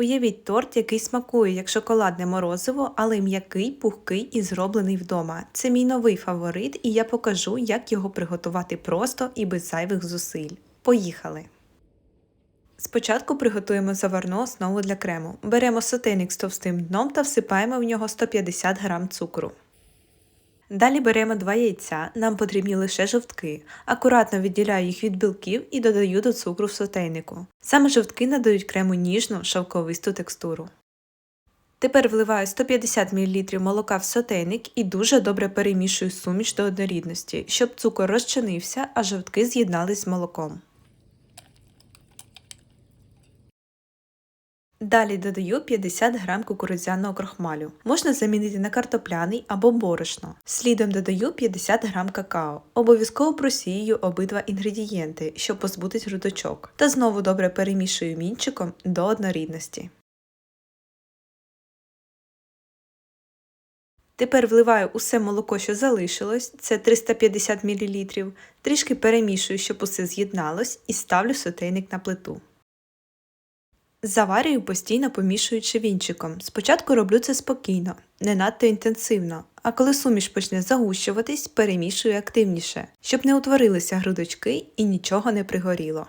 Уявіть торт, який смакує як шоколадне морозиво, але м'який, пухкий і зроблений вдома. Це мій новий фаворит, і я покажу, як його приготувати просто і без зайвих зусиль. Поїхали! Спочатку приготуємо заварну основу для крему. Беремо сотейник з товстим дном та всипаємо в нього 150 г цукру. Далі беремо два яйця, нам потрібні лише жовтки. Акуратно відділяю їх від білків і додаю до цукру в сотейнику. Саме жовтки надають крему ніжну, шовковисту текстуру. Тепер вливаю 150 мл молока в сотейник і дуже добре перемішую суміш до однорідності, щоб цукор розчинився, а жовтки з'єднались з молоком. Далі додаю 50 г кукурудзяного крохмалю. Можна замінити на картопляний або борошно. Слідом додаю 50 г какао. Обов'язково просію обидва інгредієнти, щоб позбутись грудочок. Та знову добре перемішую мінчиком до однорідності. Тепер вливаю усе молоко, що залишилось, це 350 мл, трішки перемішую, щоб усе з'єдналось, і ставлю сотейник на плиту. Заварюю постійно помішуючи вінчиком. Спочатку роблю це спокійно, не надто інтенсивно, а коли суміш почне загущуватись, перемішую активніше, щоб не утворилися грудочки і нічого не пригоріло.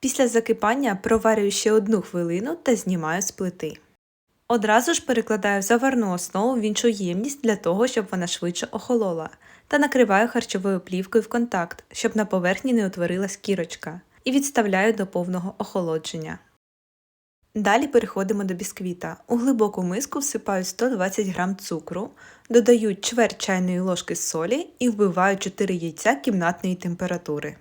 Після закипання проварюю ще одну хвилину та знімаю з плити. Одразу ж перекладаю заварну основу в іншу ємність для того, щоб вона швидше охолола, та накриваю харчовою плівкою в контакт, щоб на поверхні не утворилась кірочка, і відставляю до повного охолодження. Далі переходимо до бісквіта. У глибоку миску всипаю 120 г цукру, додаю чверть чайної ложки солі і вбиваю 4 яйця кімнатної температури.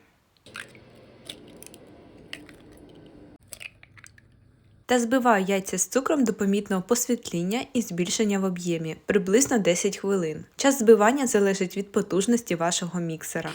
Та збиваю яйця з цукром до помітного посвітління і збільшення в об'ємі приблизно 10 хвилин. Час збивання залежить від потужності вашого міксера.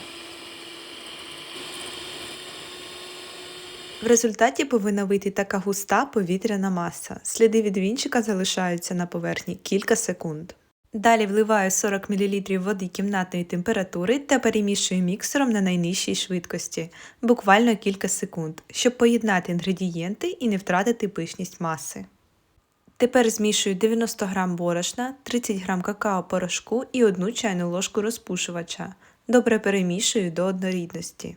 В результаті повинна вийти така густа повітряна маса. Сліди від вінчика залишаються на поверхні кілька секунд. Далі вливаю 40 мл води кімнатної температури та перемішую міксером на найнижчій швидкості, буквально кілька секунд, щоб поєднати інгредієнти і не втратити пишність маси. Тепер змішую 90 г борошна, 30 г какао-порошку і 1 чайну ложку розпушувача. Добре перемішую до однорідності.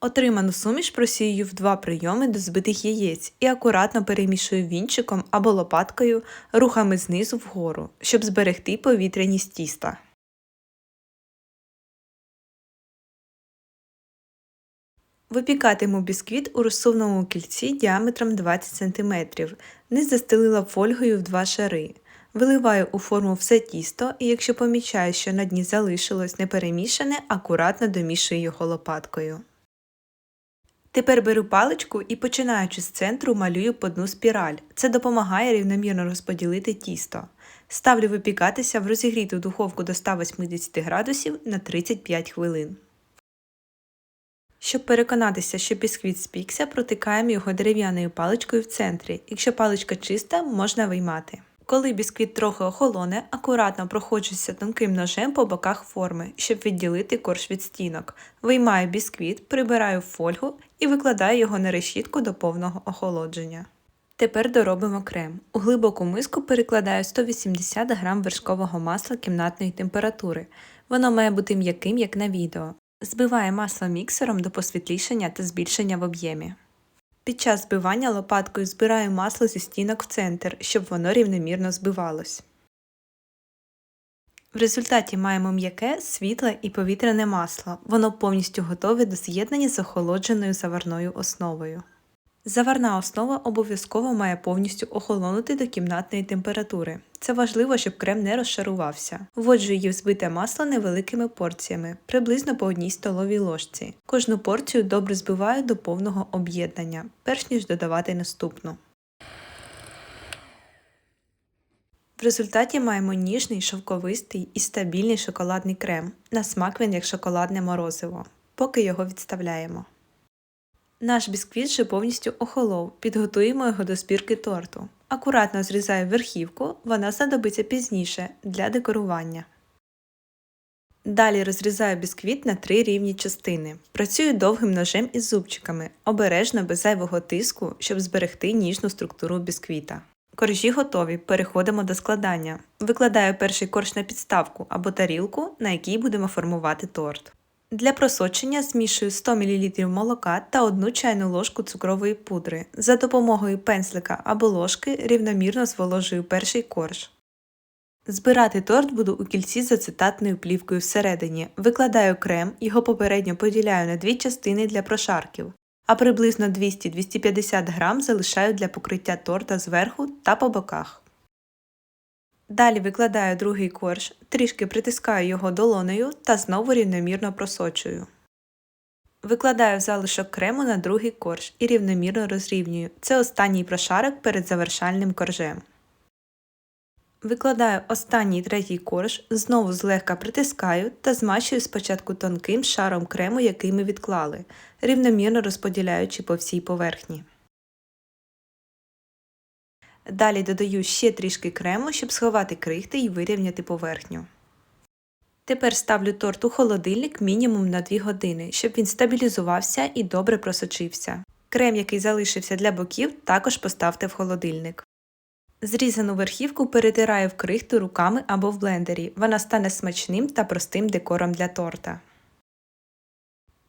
Отриману суміш просію в два прийоми до збитих яєць і акуратно перемішую вінчиком або лопаткою рухами знизу вгору, щоб зберегти повітряність тіста. Випікатиму бісквіт у розсувному кільці діаметром 20 см, низ застелила фольгою в два шари. Виливаю у форму все тісто і якщо помічаю, що на дні залишилось неперемішане, акуратно домішую його лопаткою. Тепер беру паличку і починаючи з центру малюю по дну спіраль. Це допомагає рівномірно розподілити тісто. Ставлю випікатися в розігріту духовку до 180 градусів на 35 хвилин. Щоб переконатися, що бісквіт спікся, протикаємо його дерев'яною паличкою в центрі. Якщо паличка чиста, можна виймати. Коли бісквіт трохи охолоне, акуратно проходжуся тонким ножем по боках форми, щоб відділити корж від стінок. Виймаю бісквіт, прибираю фольгу і викладаю його на решітку до повного охолодження. Тепер доробимо крем. У глибоку миску перекладаю 180 г вершкового масла кімнатної температури. Воно має бути м'яким, як на відео. Збиваю масло міксером до посвітлішення та збільшення в об'ємі. Під час збивання лопаткою збираю масло зі стінок в центр, щоб воно рівномірно збивалось. В результаті маємо м'яке, світле і повітряне масло. Воно повністю готове до з'єднання з охолодженою заварною основою. Заварна основа обов'язково має повністю охолонути до кімнатної температури. Це важливо, щоб крем не розшарувався. Вводжу її в збите масло невеликими порціями, приблизно по одній столовій ложці. Кожну порцію добре збиваю до повного об'єднання, перш ніж додавати наступну. В результаті маємо ніжний, шовковистий і стабільний шоколадний крем. На смак він як шоколадне морозиво, поки його відставляємо. Наш бісквіт вже повністю охолов, підготуємо його до спірки торту. Акуратно зрізаю верхівку, вона знадобиться пізніше для декорування. Далі розрізаю бісквіт на три рівні частини. Працюю довгим ножем із зубчиками, обережно без зайвого тиску, щоб зберегти ніжну структуру бісквіта. Коржі готові, переходимо до складання. Викладаю перший корж на підставку або тарілку, на якій будемо формувати торт. Для просочення змішую 100 мл молока та 1 чайну ложку цукрової пудри. За допомогою пензлика або ложки рівномірно зволожую перший корж. Збирати торт буду у кільці з ацетатною плівкою всередині. Викладаю крем, його попередньо поділяю на дві частини для прошарків, а приблизно 200-250 грам залишаю для покриття торта зверху та по боках. Далі викладаю другий корж, трішки притискаю його долонею та знову рівномірно просочую. Викладаю залишок крему на другий корж і рівномірно розрівнюю. Це останній прошарок перед завершальним коржем. Викладаю останній третій корж, знову злегка притискаю та змащую спочатку тонким шаром крему, який ми відклали, рівномірно розподіляючи по всій поверхні. Далі додаю ще трішки крему, щоб сховати крихти і вирівняти поверхню. Тепер ставлю торт у холодильник мінімум на 2 години, щоб він стабілізувався і добре просочився. Крем, який залишився для боків, також поставте в холодильник. Зрізану верхівку перетираю в крихту руками або в блендері. Вона стане смачним та простим декором для торта.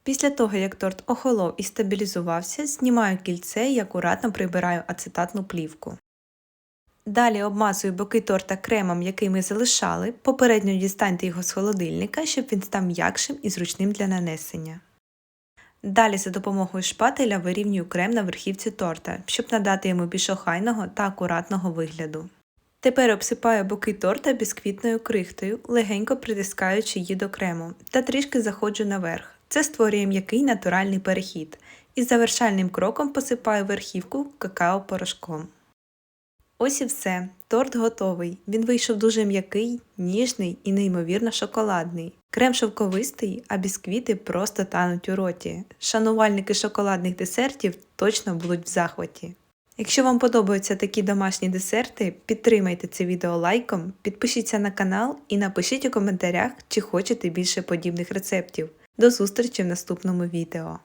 Після того, як торт охолов і стабілізувався, знімаю кільце і акуратно прибираю ацетатну плівку. Далі обмазую боки торта кремом, який ми залишали, попередньо дістаньте його з холодильника, щоб він став м'якшим і зручним для нанесення. Далі за допомогою шпателя вирівнюю крем на верхівці торта, щоб надати йому більш охайного та акуратного вигляду. Тепер обсипаю боки торта бісквітною крихтою, легенько притискаючи її до крему, та трішки заходжу наверх. Це створює м'який натуральний перехід. І завершальним кроком посипаю верхівку какао-порошком. Ось і все. Торт готовий. Він вийшов дуже м'який, ніжний і неймовірно шоколадний. Крем шовковистий, а бісквіти просто тануть у роті. Шанувальники шоколадних десертів точно будуть в захваті. Якщо вам подобаються такі домашні десерти, підтримайте це відео лайком, підпишіться на канал і напишіть у коментарях, чи хочете більше подібних рецептів. До зустрічі в наступному відео.